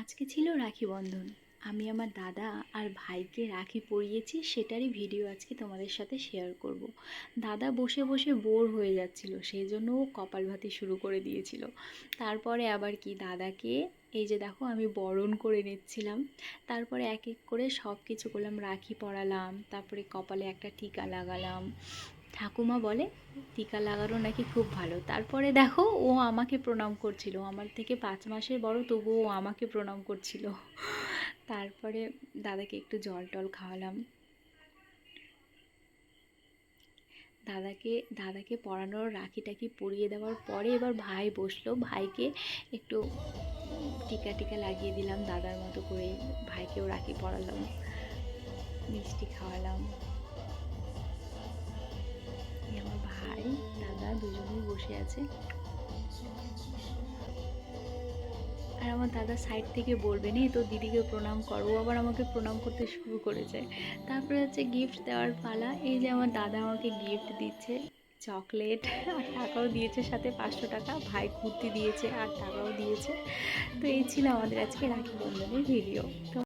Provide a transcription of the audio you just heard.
আজকে ছিল রাখি বন্ধন। আমি আমার দাদা আর ভাইকে রাখি পরিয়েছি, সেটারই ভিডিও আজকে তোমাদের সাথে শেয়ার করব। দাদা বসে বসে বোর হয়ে যাচ্ছিল সেই জন্য ও কপালভাতি শুরু করে দিয়েছিল। তারপরে আবার কি, দাদাকে এই যে দেখো আমি বরণ করে নিচ্ছিলাম। তারপরে এক এক করে সব কিছু করলাম, রাখি পরালাম, তারপরে কপালে একটা টিকা লাগালাম। ঠাকুমা বলে, টিকা লাগানো নাকি খুব ভালো। তারপরে দেখো, ও আমাকে প্রণাম করছিল। আমার থেকে পাঁচ মাসের বড়, তবুও ও আমাকে প্রণাম করছিল। তারপরে দাদাকে একটু জল টল খাওয়ালাম। দাদাকে দাদাকে পড়ানোর রাখি টাকি পরিয়ে দেওয়ার পরে এবার ভাই বসল। ভাইকে একটু টিকা টিকা লাগিয়ে দিলাম, দাদার মতো করে ভাইকেও রাখি পরালাম, মিষ্টি খাওয়ালাম। বসে আছে। আর আমার দাদা সাইড থেকে বলবে, নে তো দিদিকে প্রণাম করো। আবার আমাকে প্রণাম করতে শুরু করেছে। তারপরে হচ্ছে গিফট দেওয়ার পালা। এই যে আমার দাদা আমাকে গিফট দিচ্ছে চকলেট আর টাকাও দিয়েছে সাথে পাঁচশো টাকা। ভাই কুর্তি দিয়েছে আর টাকাও দিয়েছে। তো এই ছিল আমাদের আজকে রাখি বন্ধনের ভিডিও তো